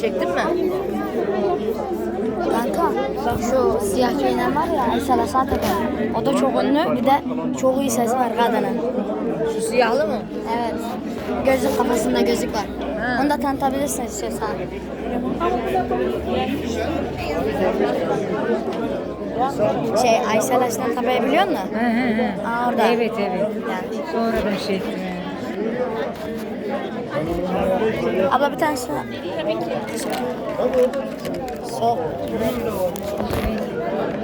Çektin mi? Kanka şu siyah giyinen var ya Aysel Hasan Tepe. O da çok ünlü. Bir de çok iyi sesi var kadının. Şu siyahlı mı? Evet. Gözlük kafasında gözlük var. Ha. Onu da tanıtabilirsin istiyorsan. Şey Aysel Hasan Tepe'yi biliyor musun? He he. Aa, orada. Evet evet. Yani. Sonradan şey ettim. Abla bir tane su. Tabii ki. Soğuk.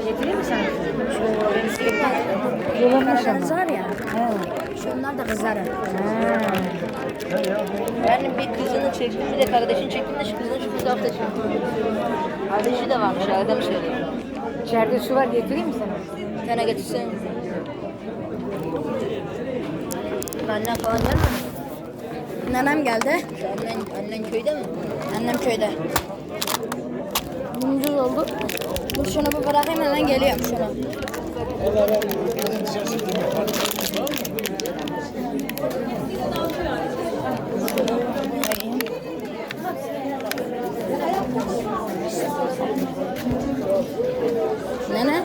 Getireyim mi sen? Yulamış Kızar ya. Şunlar da kızarır. Yani bir kızını çektim bir de kardeşini çektim de şu kızını şu kızı hafta çektim. Kardeşi de varmış arada mı söyleyeyim? İçeride su var getireyim mi sana? Bir tane getirsen. Annen falan gelmedi mi? Nenem geldi. Annen, annen köyde mi? Annem köyde. Gündüz oldu. Dur şunu bir bırakayım hemen geliyorum şunu. Nene?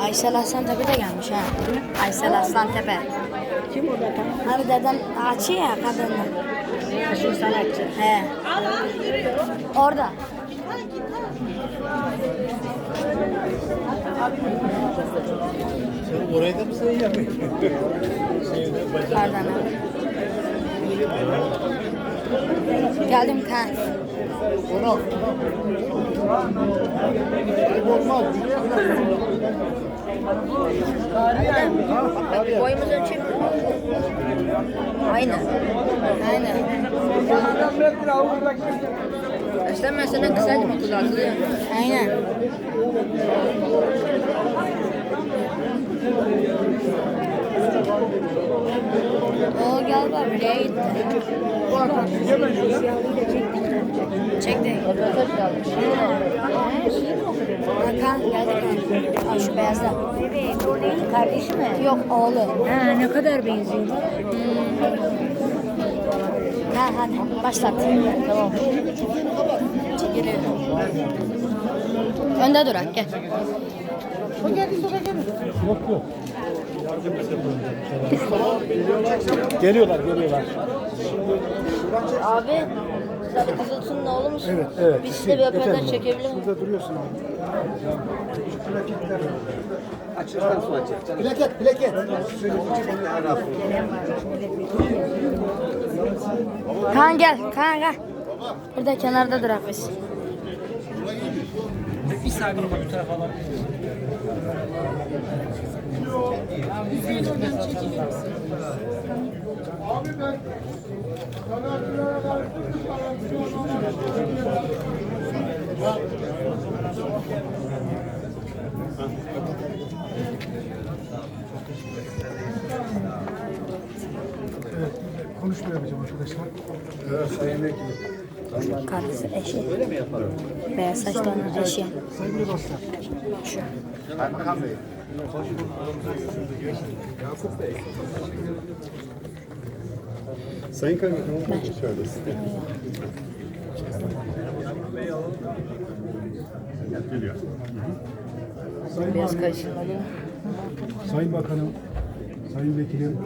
Aysel Aslan Tepe de gelmiş ha. Aysel Aslan Tepe. Kim orada tam? Abi dedem açıyor ya kadınla. Şu sanatçı. He. Orada. Orayı da mı sen yapıyorsun? Pardon abi. Geldim kan. Ona. Olmaz. Bak boyumuz ölçeyim mi? Aynı. Aynen. Eskiden ben senden kısaydım okulda hatırlıyor musun? Aynen. O galiba buraya gitti. Çekti. Hakan geldi kan. Şu oradaki kardeşi mi? Yok oğlu. Ha ne kadar benziyorlar. Ha hadi başlat. Tamam. Geliyor. Önde durak gel. Yok yok. Geliyorlar, geliyorlar. Abi, siz Ali Kızıltu'nun oğlu musun? Evet, evet. Biz size bir röportaj çekebilir miyiz? Burada duruyorsun abi. Açıktan sonra açacağım. Plaket, plaket. Kaan gel. Kaan gel. Burada kenarda durak biz. Konuşma yapacağım arkadaşlar. Evet, sayın vekilim. Karısı eşi. Beyaz saçlı olan eşi. Sevgili dostlar. Şu. Erkan Bey. Sayın Kaymakamım, şöyle size. Geliyor. Sayın Valim, karıştırmadı. Sayın Bakanım, Sayın Vekilim,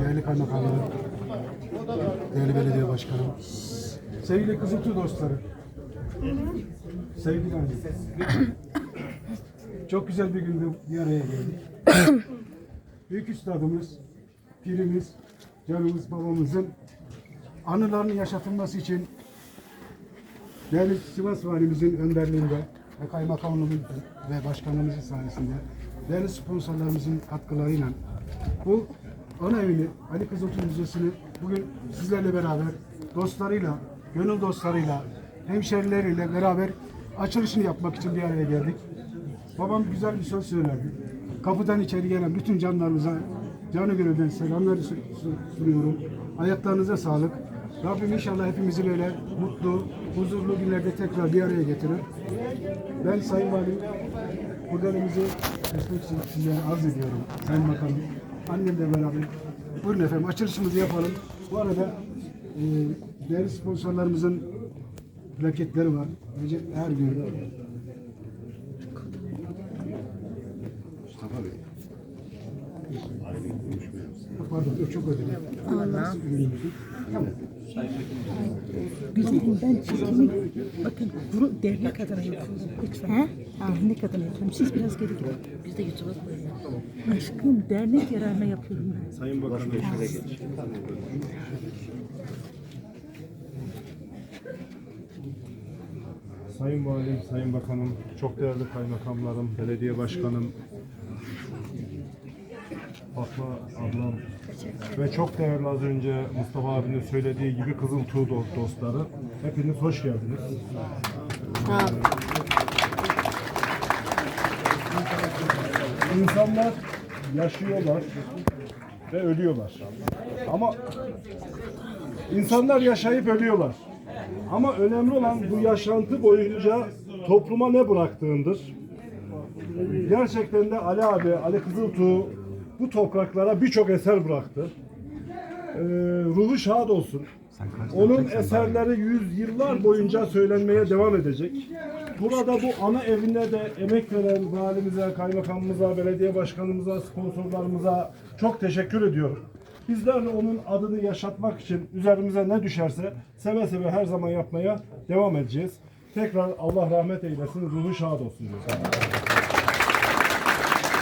değerli kaymakamlarım, değerli belediye başkanım, sevgili Kızıltü dostları, sevgili anne. Çok güzel bir günde bir araya geldik. Büyük üstadımız, pirimiz, canımız babamızın anılarının yaşatılması için değerli Sivas Valimizin önderliğinde ve kaymakamlığımın ve başkanlığımızın sayesinde değerli sponsorlarımızın katkılarıyla bu ana evini Ali Kızıltı Müzesi'ni bugün sizlerle beraber dostlarıyla, gönül dostlarıyla, hemşerileriyle beraber açılışını yapmak için bir araya geldik. Babam güzel bir söz söylerdi. Kapıdan içeri gelen bütün canlarımıza canı gönülden selamlar su- su- sunuyorum. Ayaklarınıza sağlık. Rabbim inşallah hepimizi böyle mutlu, huzurlu günlerde tekrar bir araya getirir. Ben Sayın Valim, kurdelemizi kesmek için size arz ediyorum. Sayın Bakanım, annemle beraber. Buyurun efendim, açılışımızı yapalım. Bu arada e, değerli sponsorlarımızın plaketleri var. Recep Ergün, Mustafa Bey. Pardon, çok özür dilerim. Güzelim ben çekimi bakın bunu dernek adına yapıyorum lütfen. Dernek adına yapıyorum. Siz biraz geri gidin. Biz de YouTube'a koyuyoruz. Aşkım dernek yararına yapıyorum ben. Sayın Bakanım şöyle geç. Sayın Valim, Sayın Bakanım, çok değerli kaymakamlarım, belediye başkanım, Fatma ablam ve çok değerli az önce Mustafa abinin söylediği gibi Kızıl Tuğ do- dostları. Hepiniz hoş geldiniz. İnsanlar yaşıyorlar ve ölüyorlar. Ama insanlar yaşayıp ölüyorlar. Ama önemli olan bu yaşantı boyunca topluma ne bıraktığındır. Gerçekten de Ali abi, Ali Kızıltuğ bu topraklara birçok eser bıraktı. Ee, ruhu şad olsun. Onun eserleri yüzyıllar boyunca söylenmeye devam edecek. Burada bu ana evine de emek veren valimize, kaymakamımıza, belediye başkanımıza, sponsorlarımıza çok teşekkür ediyorum. Bizler de onun adını yaşatmak için üzerimize ne düşerse seve seve her zaman yapmaya devam edeceğiz. Tekrar Allah rahmet eylesin, ruhu şad olsun diyoruz.